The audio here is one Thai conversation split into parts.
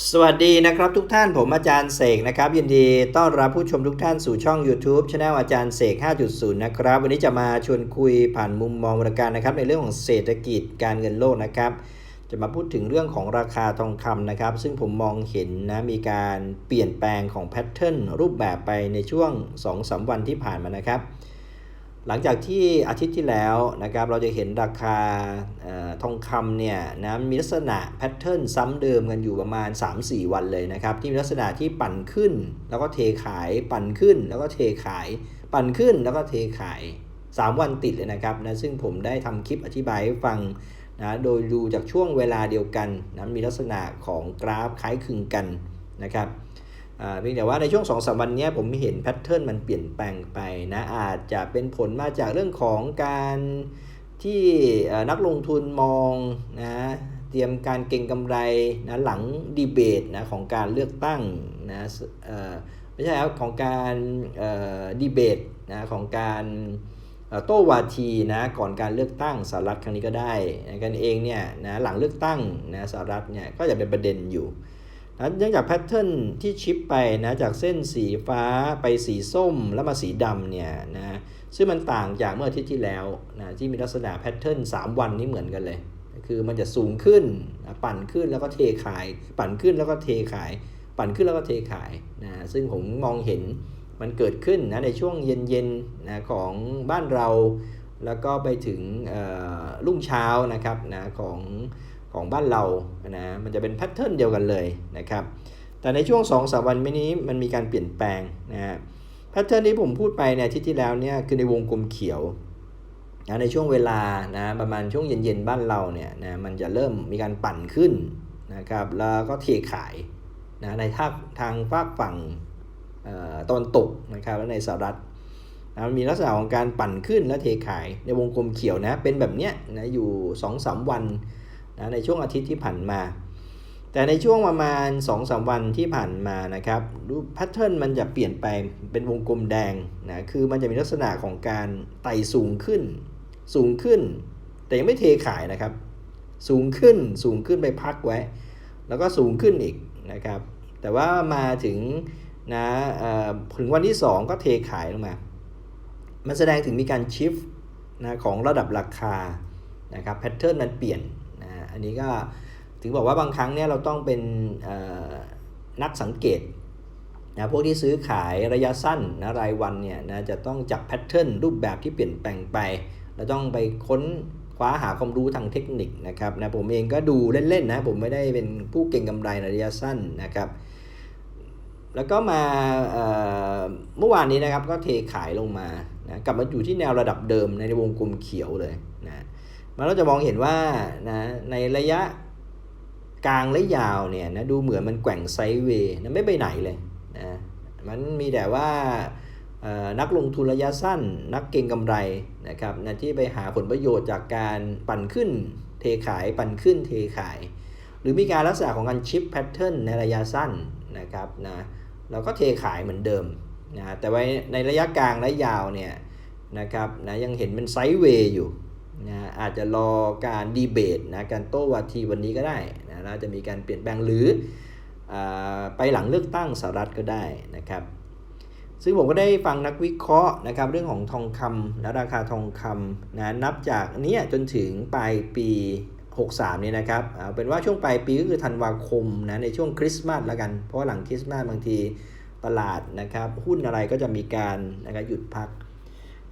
สวัสดีนะครับทุกท่านผมอาจารย์เสกนะครับ ยินดีต้อนรับผู้ชมทุกท่านสู่ช่อง YouTube ช anel อาจารย์เสก 5.0 นะครับ วันนี้จะมาชวนคุยผ่านมุมมองบริการนะครับ ในเรื่องของเศรษฐกิจการเงินโลกนะครับ จะมาพูดถึงเรื่องของราคาทองคำนะครับ ซึ่งผมมองเห็นนะมีการเปลี่ยนแปลงของแพทเทิร์นรูปแบบไปในช่วง 2-3 วันที่ผ่านมานะครับ หลังจากที่อาทิตย์ที่แล้วนะครับเราจะเห็นราคาออทองคำเนี่ยนะมีลักษณะแพทเทิร์นซ้ำเดิมกันอยู่ประมาณ 3-4 วันเลยนะครับ ที่มีลักษณะที่ปั่นขึ้น แล้วก็เทขายปั่นขึ้น แล้วก็เทขาย ปั่นขึ้นแล้วก็เทขาย 3 วันติดเลยนะครับนะซึ่งผมได้ทำคลิปอธิบายให้ฟังนะโดยดูจากช่วงเวลาเดียวกันนะมีลักษณะของกราฟคล้ายคลึงกันนะครับ เพียงแต่ว่าในช่วง2อสวันนี้ผมเห็นแพทเทิร์นมันเปลี่ยนแปลงไปนะอาจจะเป็นผลมาจากเรื่องของการที่นักลงทุนมองนะเตรียมการเก็งกำไรนะหลังดีเบตนะของการเลือกตั้งนะไม่ใช่ครับของการดีเบตนะของการโต้วาทีนะก่อนการเลือกตั้งสหรัฐครั้งนี้ก็ได้นะกันเองเนี่ยนะหลังเลือกตั้งนะสหรัฐเนี่ยก็จะเป็นประเด็นอยู่ นะเนื่องจากแพทเทิร์นที่ชิปไปนะจากเส้นสีฟ้าไปสีส้มแล้วมาสีดำเนี่ยนะซึ่งมันต่างจากเมื่ออาทิตย์ที่แล้วนะที่มีลักษณะแพทเทิร์น3 วันนี้เหมือนกันเลย คือมันจะสูงขึ้นปั่นขึ้นแล้วก็เทขาย ปั่นขึ้นแล้วก็เทขาย ปั่นขึ้นแล้วก็เทขายนะซึ่งผมมองเห็นมันเกิดขึ้นนะในช่วงเย็นๆนะของบ้านเรา แล้วก็ไปถึงรุ่งเช้านะครับนะของ ของบ้านเรานะมันจะเป็นแพทเทิร์นเดียวกันเลยนะครับแต่ในช่วง2อสวันไม่นี้มันมีการเปลี่ยนแปลงนะฮะแพทเทิร์นที่ผมพูดไปเนี่ยอาที่ที่แล้วเนี่ยคือในวงกลมเขียวนะในช่วงเวลานะประมาณช่วงเย็นๆบ้านเราเนี่ยนะมันจะเริ่มมีการปั่นขึ้นนะครับแล้วก็เทขายนะในทางทางฝากฝั่งตอนตกนะครับและในสหรัฐนะมันมีลักษณะของการปั่นขึ้นและเทขายในวงกลมเขียวนะเป็นแบบเนี้ยนะอยู่2-3วัน นะในช่วงอาทิตย์ที่ผ่านมา แต่ในช่วงประมาณ 2-3 วันที่ผ่านมานะครับรูปแพทเทิร์นมันจะเปลี่ยนไปเป็นวงกลมแดงนะคือมันจะมีลักษณะของการไต่สูงขึ้น สูงขึ้น แต่ยังไม่เทขายนะครับ สูงขึ้นสูงขึ้นไปพักไว้ แล้วก็สูงขึ้นอีกนะครับ แต่ว่ามาถึงนะถึงวันที่ 2 ก็เทขายลงมา มันแสดงถึงมีการชิฟนะของระดับราคานะครับแพทเทิร์นมันเปลี่ยน อันนี้ก็ถึงบอกว่าบางครั้งเนี่ยเราต้องเป็นนักสังเกตนะพวกที่ซื้อขายระยะสั้นนะรายวันเนี่ยนะจะต้องจับแพทเทิร์นรูปแบบที่เปลี่ยนแปลงไปเราต้องไปค้นคว้าหาความรู้ทางเทคนิคนะครับนะผมเองก็ดูเล่นๆนะผมไม่ได้เป็นผู้เก่งกำไรในระยะสั้นนะครับ แล้วก็มาเเมื่อวานนี้นะครับก็เทขายลงมานะกลับมาอยู่ที่แนวระดับเดิมในวงกลมเขียวเลยนะ มันเราจะมองเห็นว่านะในระยะกลางและยาวเนี่ยนะดูเหมือนมันแกว่งไซด์เวย์นะไม่ไปไหนเลยนะมันมีแต่ว่านักลงทุนระยะสั้น นักเก็งกำไรนะครับนะที่ไปหาผลประโยชน์จากการปั่นขึ้นเทขายปั่นขึ้นเทขาย หรือมีการลักษณะของการชิปแพทเทิร์นในระยะสั้นนะครับนะเราก็เทขายเหมือนเดิมนะแต่ว่าในระยะกลางและยาวเนี่ยนะครับนะยังเห็นเป็นไซด์เวย์อยู่ นะอาจจะรอการดีเบตนะการโต้วาทีวันนี้ก็ได้นะแล้วจะมีการเปลี่ยนแปลงหรืออไปหลังเลือกตั้งสหรัฐก็ได้นะครับซึ่งผมก็ได้ฟังนักวิเคราะห์นะครับเรื่องของทองคำและราคาทองคำนะนับจากเนี้ยจนถึงปลายปี 63เนี่ยนะครับเอาเป็นว่าช่วงปลายปีก็คือธันวาคมนะในช่วงคริสต์มาสล้วกัน เพราะหลังคริสต์มาสบางทีตลาดนะครับหุ้นอะไรก็จะมีการนะครับหยุดพัก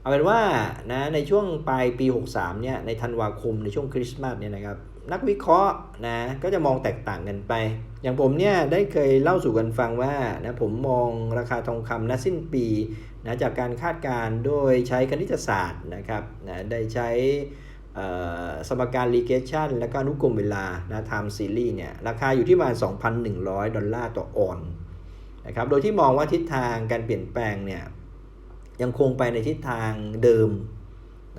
เอาเป็นว่านะในช่วงปลายปี 63เนี่ยในธันวาคมในช่วงคริสต์มาสเนี่ยนะครับนักวิเคราะห์นะก็จะมองแตกต่างกันไป อย่างผมเนี่ยได้เคยเล่าสู่กันฟังว่านะผมมองราคาทองคำณสิ้นปีนะจากการคาดการณ์โดยใช้คณิตศาสตร์นะครับนะได้ใช้สมการ regression และก็อนุกรมเวลานะ time series เนี่ยราคาอยู่ที่ประมาณ 2,100 ดอลลาร์ต่อออนนะครับโดยที่มองว่าทิศทางการเปลี่ยนแปลงเนี่ย ยังคงไปในทิศทางเดิม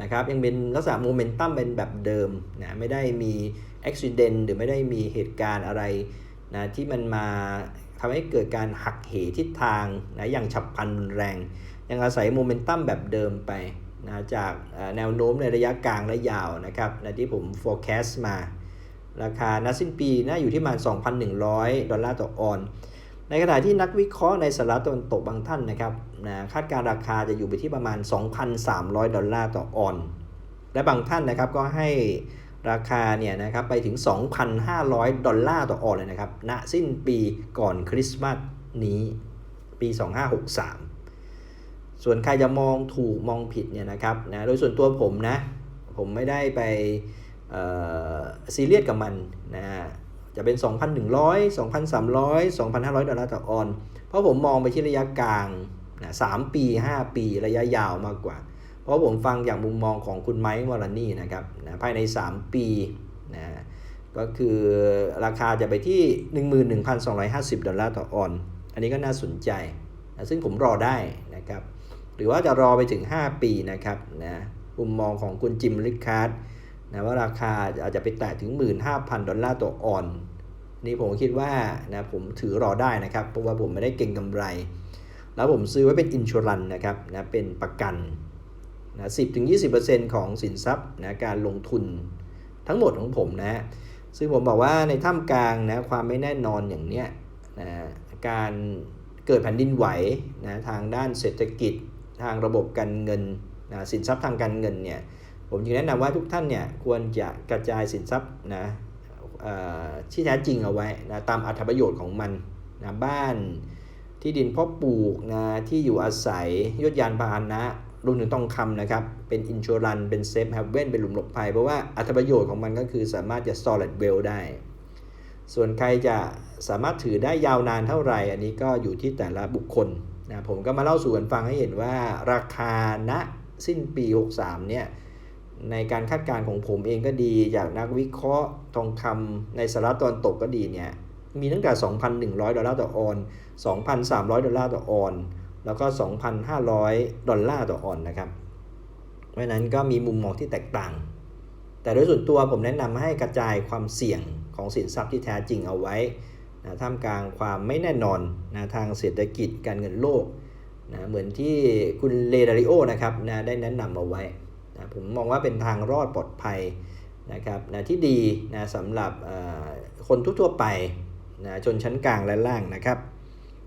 นะครับยังเป็นลักษณะโมเมนตัมเป็นแบบเดิมนะไม่ได้มีอุบิเหตุหรือไม่ได้มีเหตุการณ์อะไรนะที่มันมาทำให้เกิดการหักเหทิศทางนะอย่างฉับพลันรุนแรง ยังอาศัยโมเมนตัมแบบเดิมไปนะจากแนวโน้มในระยะกลางและยาวนะครับนะที่ผม forecast มา ราคาณสิ้นปีน่าอยู่ที่ประมาณ 2,100 ดอลลาร์ต่อออนซ์ ในขณะที่นักวิเคราะห์ในสหรัฐตะวันตกบางท่านนะครับนะคาดการราคาจะอยู่ไปที่ประมาณ 2,300 ดอลลาร์ต่อออน และบางท่านนะครับก็ให้ราคาเนี่ยนะครับไปถึง 2,500 ดอลลาร์ต่อออนเลยนะครับณสิ้นปีก่อนคริสต์มาสนี้ปี 2563 ส่วนใครจะมองถูกมองผิดเนี่ยนะครับนะโดยส่วนตัวผมนะ ผมไม่ได้ไปซีเรียสกับมันนะ จะเป็น 2,100 2,300 2,500 ดอลลาร์ต่อออน เพราะผมมองไปที่ระยะกลางนะ3ปี 5 ปีระยะยาวมากกว่า เพราะผมฟังอย่างมุมมองของคุณไมค์วอลานี่นะครับนะภายใน 3 ปีนะก็คือราคาจะไปที่ 11,250 ดอลลาร์ต่อออน อันนี้ก็น่าสนใจนะซึ่งผมรอได้นะครับ หรือว่าจะรอไปถึง 5 ปีนะครับนะมุมมองของคุณจิมริคาร์ด นะว่าราคาอาจจะไปแตะถึง 15,000 ดอลลาร์ต่อออน นี่ผมคิดว่านะผมถือรอได้นะครับ เพราะว่าผมไม่ได้เก่งกำไร แล้วผมซื้อไว้เป็นอินช r รันนะครับนะเป็นประกันนะ10-20%ของสินทรัพย์นะการลงทุนทั้งหมดของผมนะฮะซึ่งผมบอกว่าในท่ามกลางนะความไม่แน่นอนอย่างเนี้ยนะการเกิดแผ่นดินไหวนะทางด้านเศรษฐกิจ ทางระบบการเงินนะสินทรัพย์ทางการเงินเนี่ย ผมจึงแนะนำว่าทุกท่านเนี่ยควรจะกระจายสินทรัพย์นะที่แท้จริงเอาไว้นะตามอัธประโยชน์ของมันนะบ้านที่ดินเพาะปลูกนะที่อยู่อาศัยยศยานพาหนะรวมถึงทองคำนะครับ เป็นอินช r รันเป็นเซฟแฮปเว่นเป็นหลุมหลบภัย เพราะว่าอัธประโยชน์ของมันก็คือสามารถจะ solid w e l l ได้ ส่วนใครจะสามารถถือได้ยาวนานเท่าไหร่ อันนี้ก็อยู่ที่แต่ละบุคคลนะผมก็มาเล่าสู่กันฟังให้เห็นว่าราคาณสิ้นปี 63เนี่ย ในการคาดการณ์ของผมเองก็ดีจากนักวิเคราะห์ทองคำในสหรัฐตะวันตกก็ดีเนี่ยมีตั้งแต่ 2,100 ดอลลาร์ต่อออน 2,300 ดอลลาร์ต่อออน แล้วก็ 2,500 ดอลลาร์ต่อออนนะครับ เพราะนั้นก็มีมุมมองที่แตกต่าง แต่โดยส่วนตัวผมแนะนำให้กระจายความเสี่ยงของสินทรัพย์ที่แท้จริงเอาไว้นะท่ามกลางความไม่แน่นอนนะทางเศรษฐกิจการเงินโลกนะเหมือนที่คุณเลดาริโอนะครับนะได้แนะนำเอาไว้ นะผมมองว่าเป็นทางรอดปลอดภัยนะครับนะที่ดีนะสำหรับคนทั่วๆไปนะชนชั้นกลางและล่างนะครับ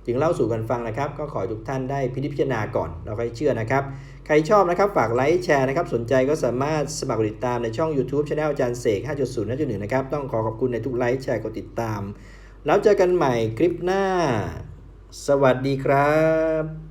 จึงเล่าสู่กันฟังนะครับ ก็ขอทุกท่านได้พิจารณาก่อน เราค่อยเชื่อนะครับ ใครชอบนะครับ ฝากไลค์แชร์นะครับ สนใจก็สามารถสมัครติดตามในช่อง YouTube Channel อาจารย์เสก 5.0 5.1 นะครับ ต้องขอขอบคุณในทุกไลค์แชร์กดติดตาม แล้วเจอกันใหม่คลิปหน้า สวัสดีครับ